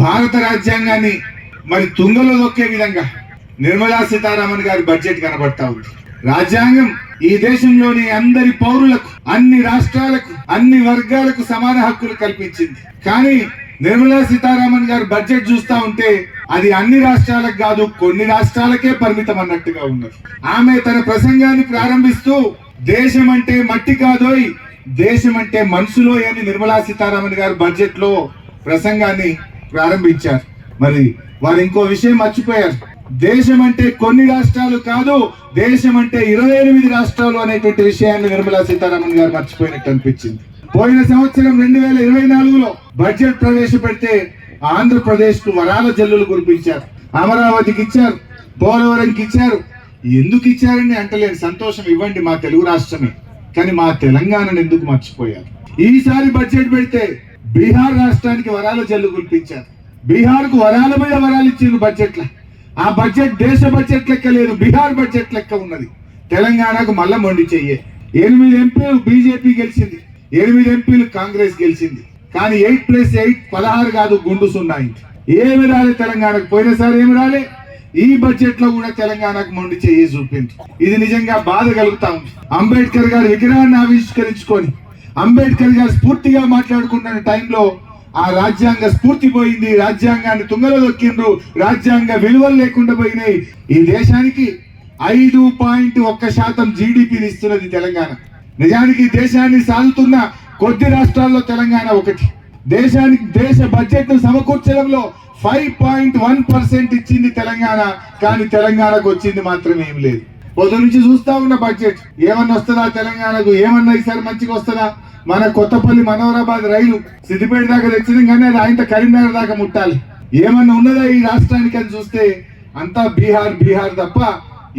భారత రాజ్యాంగాన్ని మరి తుంగలో దొక్కే విధంగా నిర్మలా సీతారామన్ గారి బడ్జెట్ కనబడతా ఉంది. రాజ్యాంగం ఈ దేశంలోని అందరి పౌరులకు అన్ని రాష్ట్రాలకు అన్ని వర్గాలకు సమాన హక్కులు కల్పించింది. కానీ నిర్మలా సీతారామన్ గారి బడ్జెట్ చూస్తా ఉంటే అది అన్ని రాష్ట్రాలకు కాదు కొన్ని రాష్ట్రాలకే పరిమితం అన్నట్టుగా ఉన్నది. ఆమె తన ప్రసంగాన్ని ప్రారంభిస్తూ దేశం అంటే మట్టి కాదోయ్ దేశం అంటే మనుషులోయ్ అని నిర్మలా సీతారామన్ గారు బడ్జెట్లో ప్రసంగాన్ని ప్రారంభించారు. మరి వారు ఇంకో విషయం మర్చిపోయారు. దేశం అంటే కొన్ని రాష్ట్రాలు కాదు దేశం అంటే ఇరవై ఎనిమిది రాష్ట్రాలు అనేటువంటి విషయాన్ని నిర్మలా సీతారామన్ గారు మర్చిపోయినట్టు అనిపించింది. పోయిన సంవత్సరం రెండు వేల ఇరవై నాలుగులో బడ్జెట్ ప్రవేశపెడితే ఆంధ్రప్రదేశ్కు వరాల జల్లులు కురిపించారు. అమరావతికి ఇచ్చారు పోలవరంకి ఇచ్చారు. ఎందుకు ఇచ్చారని అంటలేని సంతోషం ఇవ్వండి మా తెలుగు రాష్ట్రమే. కానీ మా తెలంగాణను ఎందుకు మర్చిపోయారు? ఈసారి బడ్జెట్ పెడితే బీహార్ రాష్ట్రానికి వరాల జల్లు కురిపించారు. బీహార్కు వరాల మీద వరాలు ఇచ్చింది బడ్జెట్లో. ఆ బడ్జెట్ దేశ బడ్జెట్ లెక్క లేదు బీహార్ బడ్జెట్ లెక్క ఉన్నది. తెలంగాణకు మళ్ళా మొండి చెయ్యే. ఎనిమిది ఎంపీలు బీజేపీ గెలిచింది. ఎనిమిది ఎంపీలు కాంగ్రెస్ గెలిచింది. కానీ ఎయిట్ ప్లస్ ఎయిట్ పదహారు కాదు గుండు సున్నా ఇంటి ఏమి రాలే తెలంగాణకు? పోయినసారి ఏమి రాలే? ఈ బడ్జెట్లో కూడా తెలంగాణకు మొండి చెయ్యి చూపింది ఇది నిజంగా బాధ కలుగుతా ఉంది. అంబేద్కర్ గారు విగ్రహాన్ని ఆవిష్కరించుకొని అంబేద్కర్ గారు స్ఫూర్తిగా మాట్లాడుకుంటున్న టైంలో ఆ రాజ్యాంగ స్ఫూర్తి పోయింది. రాజ్యాంగాన్ని తుంగలో దొక్కిండ్రు. రాజ్యాంగ విలువలు లేకుండా పోయినాయి. ఈ దేశానికి ఐదు పాయింట్ ఒక్క శాతం జీడిపిని ఇస్తున్నది తెలంగాణ. నిజానికి దేశాన్ని సాగుతున్న కొద్ది రాష్ట్రాల్లో తెలంగాణ ఒకటి. దేశానికి దేశ బడ్జెట్ను సమకూర్చడంలో ఫైవ్ పాయింట్ వన్ పర్సెంట్ ఇచ్చింది తెలంగాణ. కానీ తెలంగాణకు వచ్చింది మాత్రం ఏం లేదు. పొద్దు నుంచి చూస్తా ఉన్న బడ్జెట్ ఏమన్నా వస్తుందా తెలంగాణకు? ఏమన్నా ఈసారి మంచిగా వస్తుందా? మన కొత్తపల్లి మనోహరాబాద్ రైలు సిద్దిపేట దాకా తెచ్చింది కానీ అది ఆయన కరీంనగర్ దాకా ముట్టాలి. ఏమన్నా ఉన్నదా ఈ రాష్ట్రానికి అని చూస్తే? అంతా బీహార్ బీహార్ తప్ప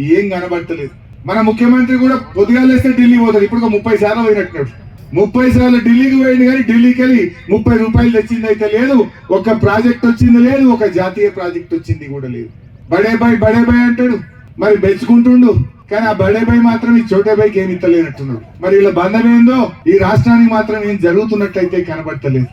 ఏం కనబడతలేదు. మన ముఖ్యమంత్రి కూడా పొద్దుగాలేస్తే ఢిల్లీ పోతాడు. ఇప్పుడు ఒక ముప్పై సార్లు పోయినట్టున్నాడు. ముప్పై సార్లు ఢిల్లీకి పోయింది కానీ ఢిల్లీకి వెళ్ళి ముప్పై రూపాయలు తెచ్చింది అయితే లేదు. ఒక ప్రాజెక్ట్ వచ్చింది లేదు ఒక జాతీయ ప్రాజెక్ట్ వచ్చింది కూడా లేదు. బడే బాయ్ బడే బాయ్ అంటాడు. మరి బెచ్చుకుంటుండు కానీ ఆ బడే బై మాత్రం ఈ చోటే పైకి ఏమి ఇస్తలేనట్టున్నాడు. మరి ఇలా బంధం ఏందో ఈ రాష్ట్రానికి మాత్రం ఏం జరుగుతున్నట్టయితే కనబడతలేదు.